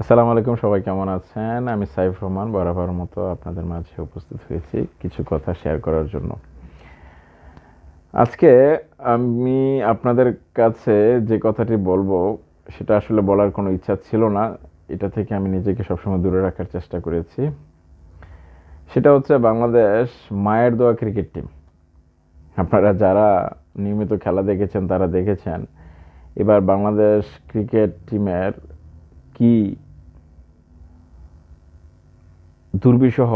আসসালামু আলাইকুম, সবাই কেমন আছেন? আমি সাইফ রহমান, বরাবর মতো আপনাদের মাঝে উপস্থিত হয়েছি কিছু কথা শেয়ার করার জন্য। আজকে আমি আপনাদের কাছে যে কথাটি বলব, সেটা আসলে বলার কোনো ইচ্ছা ছিল না। এটা থেকে আমি নিজেকে সবসময় দূরে রাখার চেষ্টা করেছি। সেটা হচ্ছে বাংলাদেশ মায়ের দোয়া ক্রিকেট টিম আপনারা যারা নিয়মিত খেলা দেখেছেন, তারা দেখেছেন, এবার বাংলাদেশ ক্রিকেট টিমের কি দুর্বিষহ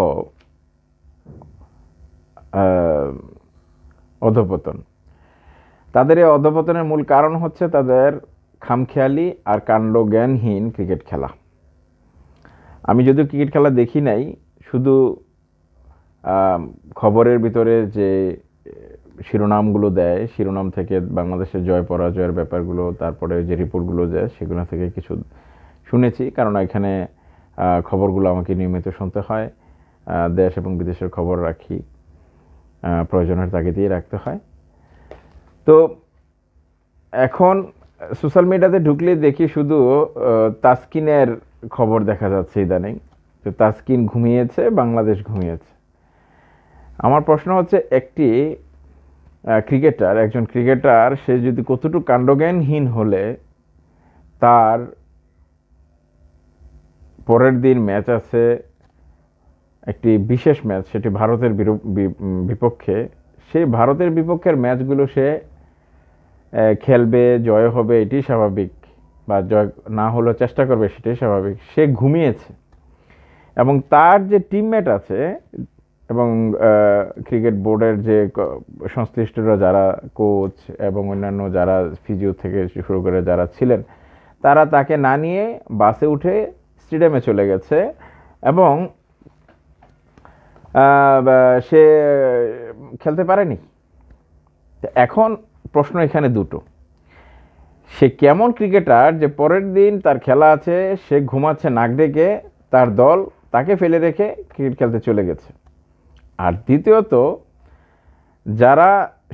অধপতন? তাদের এই অধপতনের মূল কারণ হচ্ছে তাদের খামখেয়ালি আর কাণ্ড জ্ঞানহীন ক্রিকেট খেলা। আমি যদিও ক্রিকেট খেলা দেখি নাই, শুধু খবরের ভিতরে যে শিরোনামগুলো দেয়, শিরোনাম থেকে বাংলাদেশের জয় পরাজয়ের ব্যাপারগুলো, তারপরে যে রিপোর্টগুলো দেয়, সেগুলো থেকে কিছু শুনেছি, কারণ এখানে খবরগুলো আমাকে নিয়মিত শুনতে হয়। দেশ এবং বিদেশের খবর রাখি প্রয়োজনের তাকে দিয়ে রাখতে হয়। তো এখন সোশ্যাল মিডিয়াতে ঢুকলে দেখি শুধু তাসকিনের খবর দেখা যাচ্ছে ইদানিং। তো তাসকিন ঘুমিয়েছে, বাংলাদেশ ঘুমিয়েছে। আমার প্রশ্ন হচ্ছে, একটি ক্রিকেটার, একজন ক্রিকেটার, সে যদি কতটুকু কাণ্ডজ্ঞানহীন হলে, তার পরের দিন ম্যাচ আছে, একটি বিশেষ ম্যাচ, সেটি ভারতের বিপক্ষে। সেই ভারতের বিপক্ষের ম্যাচগুলো সে খেলবে, জয় হবে এটি স্বাভাবিক, বা জয় না হলেও চেষ্টা করবে, সেটাই স্বাভাবিক। সে ঘুমিয়েছে। এবং তার যে টিমমেট আছে, এবং ক্রিকেট বোর্ডের যে সংশ্লিষ্টরা যারা কোচ এবং অন্যান্য যারা ফিজিও থেকে শুরু করে যারা ছিলেন, তারা তাকে না নিয়ে বাসে উঠে স্টেডিয়ামে চলে গেছে এবং সে খেলতে পারেনি। এখন প্রশ্ন এখানে দুটো। সে কেমন ক্রিকেটার যে পরের দিন তার খেলা আছে, সে ঘুমাচ্ছে নাক ডেকে, তার দল তাকে ফেলে রেখে ক্রিকেট খেলতে চলে গেছে। আর দ্বিতীয়ত, যারা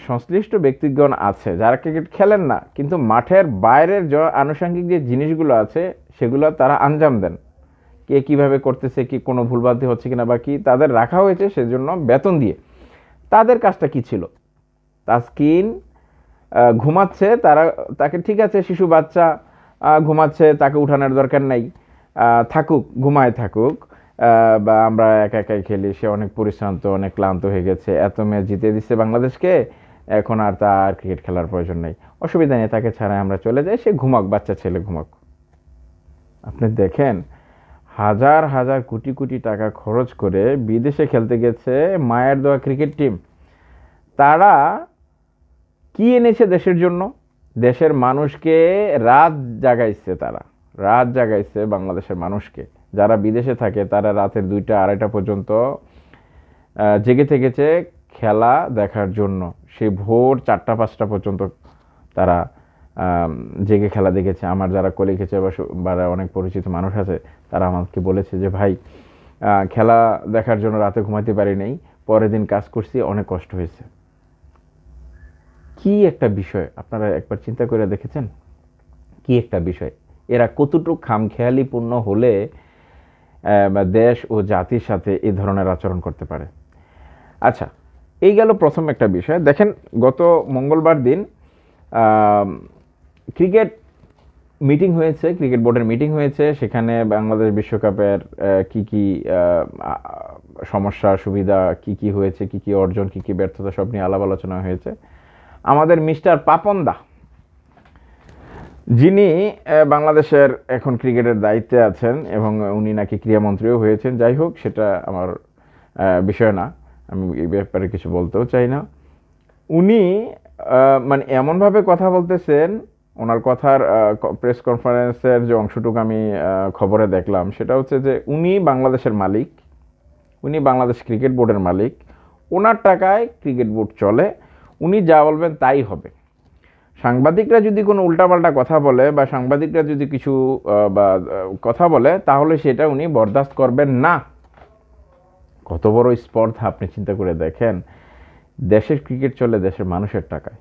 সংশ্লিষ্ট ব্যক্তিগণ আছে, যারা ক্রিকেট খেলেন না, কিন্তু মাঠের বাইরের আনুষঙ্গিক যে জিনিসগুলো আছে, সেগুলো তারা আঞ্জাম দেন। কে কীভাবে করতেছে, কি কোনো ভুলবাদি হচ্ছে কিনা বা কি তাদের রাখা হয়েছে সেজন্য বেতন দিয়ে। তাদের কাজটা কি ছিল? তাস্কিন ঘুমাচ্ছে, তারা, তাকে ঠিক আছে, শিশু বাচ্চা ঘুমাচ্ছে, তাকে উঠানোর দরকার নাই। থাকুক, ঘুমায় থাকুক। বা আমরা একা একাই খেলি, সে অনেক পরিশ্রান্ত, অনেক ক্লান্ত হয়ে গেছে। এত ম্যাচ জিতে দিচ্ছে বাংলাদেশকে, এখন আর তার ক্রিকেট খেলার প্রয়োজন নেই। অসুবিধা নেই, তাকে ছাড়াই আমরা চলে যাই, সে ঘুমাক, বাচ্চা ছেলে ঘুমাক। আপনি দেখেন হাজার হাজার কোটি কোটি টাকা খরচ করে বিদেশে খেলতে গেছে মায়ের দোয়া ক্রিকেট টিম তারা কি এনেছে দেশের জন্য? দেশের মানুষকে রাত জাগাইছে তারা। রাত জাগাইছে বাংলাদেশের মানুষকে। যারা বিদেশে থাকে, তারা রাতের দুইটা, আড়াইটা পর্যন্ত জেগে থেকেছে খেলা দেখার জন্য। সে ভোর চারটা, পাঁচটা পর্যন্ত তারা জেগে খেলা দেখেছে। আমার যারা কলিগ আছে বা অনেক পরিচিত মানুষ আছে, তারা আমাকে বলেছে যে, ভাই খেলা দেখার জন্য রাতে ঘুমাতে পারি নাই। পরের দিন কাজ করছি, অনেক কষ্ট হয়েছে। কি একটা বিষয়? আপনারা একবার চিন্তা করে দেখেছেন? কি একটা বিষয়? এরা কতটুকু খামখেয়ালিপূর্ণ হলে দেশ ও জাতির সাথে এই ধরনের আচরণ করতে পারে? আচ্ছা এই গেল প্রথম একটা বিষয়। দেখেন, গত মঙ্গলবার দিন ক্রিকেট মিটিং হয়েছে, ক্রিকেট বোর্ডের মিটিং হয়েছে, সেখানে বাংলাদেশ বিশ্বকাপের কি কি সমস্যা, সুবিধা, কি কি হয়েছে, কি কি অর্জন, কি কি ব্যর্থতা সব নিয়ে আলাপ আলোচনা হয়েছে। আমাদের মিস্টার পাপন্দা, যিনি বাংলাদেশের এখন ক্রিকেটের দায়িত্বে আছেন এবং উনি নাকি ক্রীড়ামন্ত্রীও হয়েছেন, যাই হোক, সেটা আমার বিষয় না, আমি এই ব্যাপারে কিছু বলতেও চাই না। উনি মানে এমনভাবে কথা বলতেছেন ওনার কথার প্রেস কনফারেন্সের যে অংশটুকু আমি খবরে দেখলাম, সেটা হচ্ছে যে উনি বাংলাদেশের মালিক, উনি বাংলাদেশ ক্রিকেট বোর্ডের মালিক, ওনার টাকায় ক্রিকেট বোর্ড চলে, উনি যা বলবেন তাই হবে। সাংবাদিকরা যদি কোনো উল্টাপাল্টা কথা বলে বা সাংবাদিকরা যদি কিছু বা কথা বলে, তাহলে সেটা উনি বরদাস্ত করবেন না। কত বড় স্পর্ধা আপনি চিন্তা করে দেখেন, দেশের ক্রিকেট চলে দেশের মানুষের টাকায়।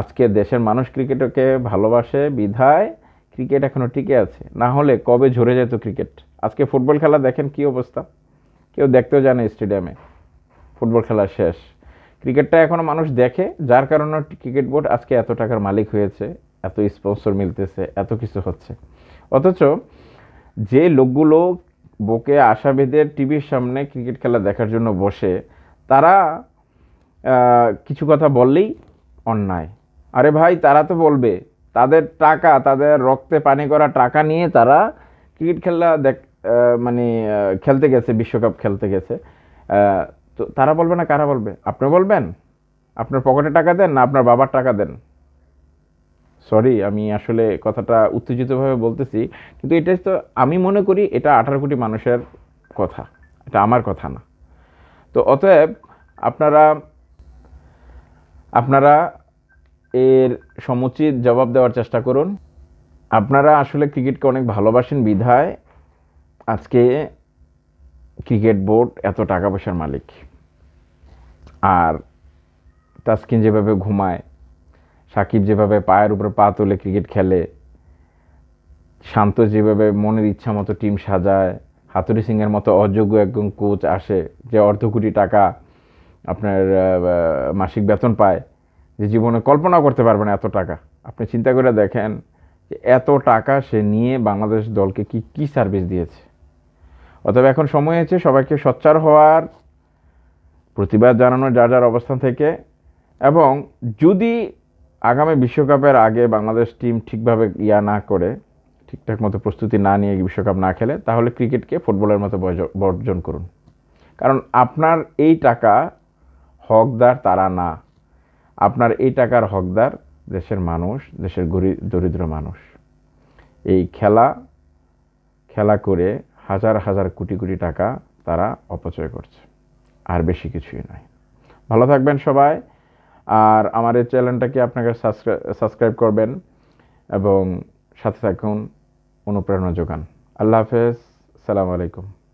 আজকে দেশের মানুষ ক্রিকেটকে ভালোবাসে, বিধায় ক্রিকেট এখনও টিকে আছে। না হলে কবে ঝরে যেত ক্রিকেট? আজকে ফুটবল খেলা দেখেন কি অবস্থা? কেউ দেখতেও জানে স্টেডিয়ামে। ফুটবল খেলা শেষ। ক্রিকেটটা এখনও মানুষ দেখে, যার কারণে ক্রিকেট বোর্ড আজকে এত টাকার মালিক হয়েছে, এত স্পন্সর মিলতেছে, এত কিছু হচ্ছে। অথচ যে লোকগুলো বুকে আশাবেদের টিভির সামনে ক্রিকেট খেলা দেখার জন্য বসে, তারা কিছু কথা বললেই অন্যায়। আরে ভাই, তারা তো বলবে। তাদের টাকা, তাদের রক্তে পানি করা টাকা নিয়ে তারা ক্রিকেট খেলা দেখ মানে খেলতে গেছে, বিশ্বকাপ খেলতে গেছে। তো তারা বলবে না, কারা বলবে? আপনি বলবেন? আপনার পকেটে টাকা দেন না আপনার বাবার টাকা দেন? সরি আমি আসলে কথাটা উত্তেজিতভাবে বলতেছি, কিন্তু এটাই তো আমি মনে করি এটা আঠারো কোটি মানুষের কথা। এটা আমার কথা না। তো অতএব আপনারা আপনারা এর সমুচিত জবাব দেওয়ার চেষ্টা করুন। আপনারা আসলে ক্রিকেটকে অনেক ভালোবাসেন বিধায়। আজকে ক্রিকেট বোর্ড এত টাকা পয়সার মালিক। আর তাসকিন যেভাবে ঘুমায়, সাকিব যেভাবে পায়ের উপরে পা তুলে ক্রিকেট খেলে, শান্ত যেভাবে মনের ইচ্ছা মতো টিম সাজায় হাতুরি সিংয়ের মতো অযোগ্য একজন কোচ আসে, যে অর্ধ কোটি টাকা আপনার মাসিক বেতন পায় যে জীবনে কল্পনা করতে পারবে না এত টাকা। আপনি চিন্তা করে দেখেন যে এত টাকা সে নিয়ে বাংলাদেশ দলকে কি কি সার্ভিস দিয়েছে। অতএব এখন সময় হয়েছে সবাইকে সোচ্চার হওয়ার প্রতিবাদ জানানোর যার যার অবস্থান থেকে। এবং যদি আগামী বিশ্বকাপের আগে বাংলাদেশ টিম ঠিকভাবে ইয়া না করে, ঠিকঠাক মতো প্রস্তুতি না নিয়ে বিশ্বকাপ না খেলে, তাহলে ক্রিকেটকে ফুটবলের মতো বর্জ- বর্জন করুন। কারণ আপনার এই টাকা হকদার তারা না। আপনার এই টাকার হকদার দেশের মানুষ, দেশের গরিব দরিদ্র মানুষ। এই খেলা খেলা করে হাজার হাজার কোটি কোটি টাকা তারা অপচয় করছে। আর বেশি কিছুই নয়। ভালো থাকবেন সবাই। আর আমার এই চ্যানেলটাকে আপনাকে সাবস্ক্রাইব করবেন এবং সাথে থাকুন, অনুপ্রেরণা যোগান। আল্লাহ হাফেজ। সালাম আলাইকুম।